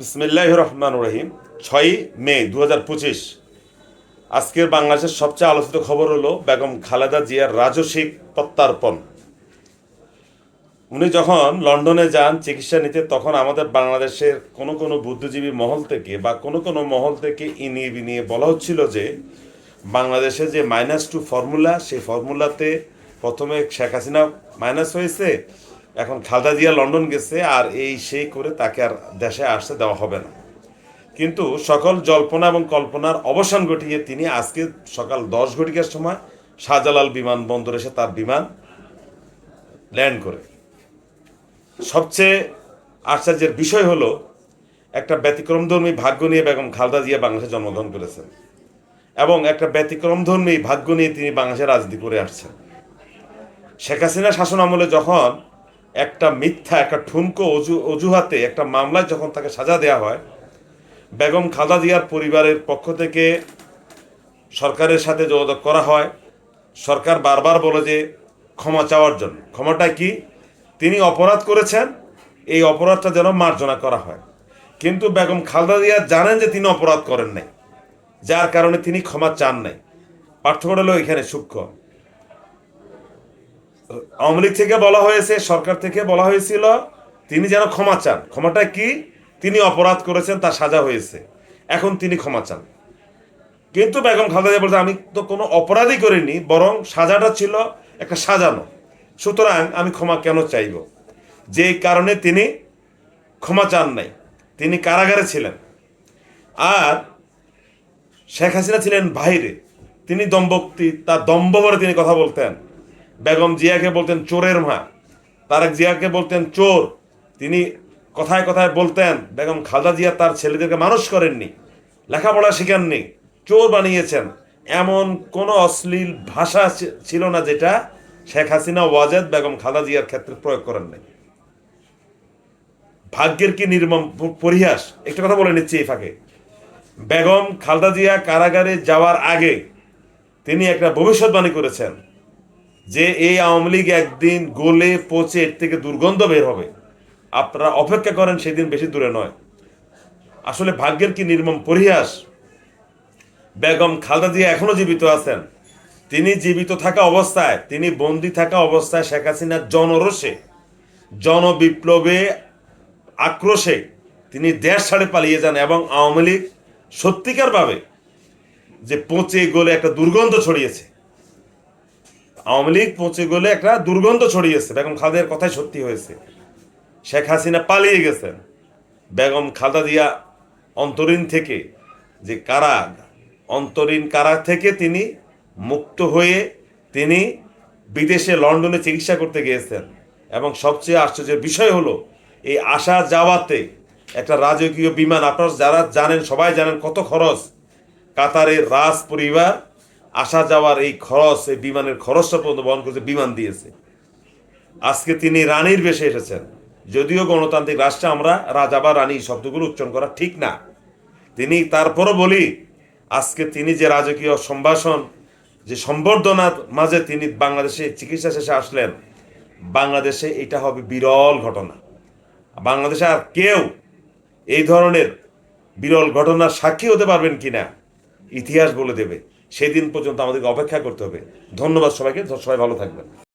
বিসমিল্লাহ রহমান রহিম ছয়ই মে দু হাজার পঁচিশ। আজকের বাংলাদেশের সবচেয়ে আলোচিত খবর হলো বেগম খালেদা জিয়ার রাজস্বিক প্রত্যার্পণ। উনি যখন লন্ডনে যান চিকিৎসা নিতে, তখন আমাদের বাংলাদেশের কোনো কোনো বুদ্ধিজীবী মহল থেকে বা কোনো কোনো মহল থেকে ইনিয়ে বিনিয়ে বলা হচ্ছিল যে, বাংলাদেশে যে মাইনাস টু ফর্মুলা, সেই ফর্মুলাতে প্রথমে শেখ হাসিনা মাইনাস হয়েছে এখন খালদা জিয়া লন্ডন গেছে আর এই সেই করে তাকে আর দেশে আসতে দেওয়া হবে না। কিন্তু সকল জল্পনা এবং কল্পনার অবসান ঘটিয়ে তিনি আজকে সকাল দশ ঘটিকার সময় শাহজালাল বিমানবন্দর এসে তার বিমান ল্যান্ড করে। সবচেয়ে আশ্চর্যের বিষয় হলো, একটা ব্যতিক্রমধর্মী ভাগ্য নিয়ে বেগম খালদা জিয়া বাংলাদেশে জন্মগ্রহণ করেছেন এবং একটা ব্যতিক্রমধর্মী ভাগ্য নিয়ে তিনি বাংলাদেশে রাজনীতি করে আসছেন। শেখ হাসিনা শাসন আমলে যখন একটা মিথ্যা, একটা ঠুনকো অজু, অজুহাতে একটা মামলায় যখন তাকে সাজা দেওয়া হয়, বেগম খালেদা জিয়ার পরিবারের পক্ষ থেকে সরকারের সাথে যোগাযোগ করা হয়। সরকার বারবার বলে যে ক্ষমা চাওয়ার জন্য। ক্ষমাটা কি? তিনি অপরাধ করেছেন, এই অপরাধটা যেন মার্জনা করা হয়। কিন্তু বেগম খালদা জিয়া জানেন যে তিনি অপরাধ করেন নাই, যার কারণে তিনি ক্ষমা চান নাই। পার্থক্য হলো এখানে সূক্ষ্ম। আওয়ামী লীগ থেকে বলা হয়েছে, সরকার থেকে বলা হয়েছিল, তিনি যেন ক্ষমা চান। ক্ষমাটা কি? তিনি অপরাধ করেছেন, তার সাজা হয়েছে। এখন তিনি ক্ষমা চান। কিন্তু বেগম খালেদা বলছে, আমি তো কোনো অপরাধই করিনি, বরং সাজাটা ছিল একটা সাজানো। সুতরাং আমি ক্ষমা কেন চাইব? যে কারণে তিনি ক্ষমা চান নাই। তিনি কারাগারে ছিলেন। আর শেখ হাসিনা ছিলেন বাইরে তিনি দম্ভক্তি, তার দম্ভ তিনি কথা বলতেন। বেগম জিয়াকে বলতেন চোরের মা। তারেক জিয়াকে বলতেন চোর। তিনি কথায় কথায় বলতেন, বেগম খালদা জিয়া তার ছেলেদেরকে মানুষ করেননি, লেখাপড়া শেখাননি, চোর বানিয়েছেন। এমন কোনো অশ্লীল ভাষা ছিল না যেটা শেখ হাসিনা, ওয়াজেদ বেগম খালদা জিয়ার ক্ষেত্রে প্রয়োগ করেন নাই। ভাগ্যের কি নির্মম পরিহাস? একটা কথা বলে নিচ্ছি এই ফাঁকে। বেগম খালদা জিয়া কারাগারে যাওয়ার আগে তিনি একটা ভবিষ্যৎবাণী করেছেন। যে এই আওয়ামী লীগ একদিন গোলে, পচে, এর থেকে দুর্গন্ধ বের হবে। আপনারা অপেক্ষা করেন, সেদিন বেশি দূরে নয়। আসলে ভাগ্যের কি নির্মম পরিহাস? বেগম খালদা জিয়া এখনও জীবিত আছেন। তিনি জীবিত থাকা অবস্থায়, তিনি বন্দি থাকা অবস্থায় শেখ হাসিনার জনরোষে, জনবিপ্লবে আক্রোশে তিনি দেশ ছাড়ে পালিয়ে যান এবং আওয়ামী লীগ সত্যিকারভাবে যে পচে, গলে একটা দুর্গন্ধ ছড়িয়েছে। আওয়ামী লীগ পচে গলে একটা দুর্গন্ধ ছড়িয়েছে। বেগম খালেদার কথাই সত্যি হয়েছে। শেখ হাসিনা পালিয়ে গেছেন। বেগম খালেদা দিয়া অন্তরীণ থেকে যে কারাগ, অন্তরীণ কারাগ থেকে তিনি মুক্ত হয়ে তিনি বিদেশে, লন্ডনে চিকিৎসা করতে গিয়েছেন। এবং সবচেয়ে আশ্চর্যের বিষয় হলো, এই আসা যাওয়াতে একটা রাজকীয় বিমান, আপনারা যারা জানেন, সবাই জানেন কত খরচ কাতারের রাজ পরিবার আসা যাওয়ার এই খরচ, এই বিমানের খরচটা পর্যন্ত বহন করতে বিমান দিয়েছে। আজকে তিনি রানীর বেশে এসেছেন। যদিও গণতান্ত্রিক রাষ্ট্রে আমরা রাজা বা রানী শব্দগুলো উচ্চারণ করা ঠিক না। তিনি তারপরও বলি, আজকে তিনি যে রাজকীয় সম্ভাষণ, যে সম্বর্ধনার মাঝে তিনি বাংলাদেশে চিকিৎসা শেষে আসলেন, বাংলাদেশে এটা হবে বিরল ঘটনা। বাংলাদেশে আর কেউ এই ধরনের বিরল ঘটনার সাক্ষী হতে পারবেন কিনা, ইতিহাস বলে দেবে। সেদিন পর্যন্ত আমাদেরকে অপেক্ষা করতে হবে। ধন্যবাদ সবাইকে সবাই ভালো থাকবেন।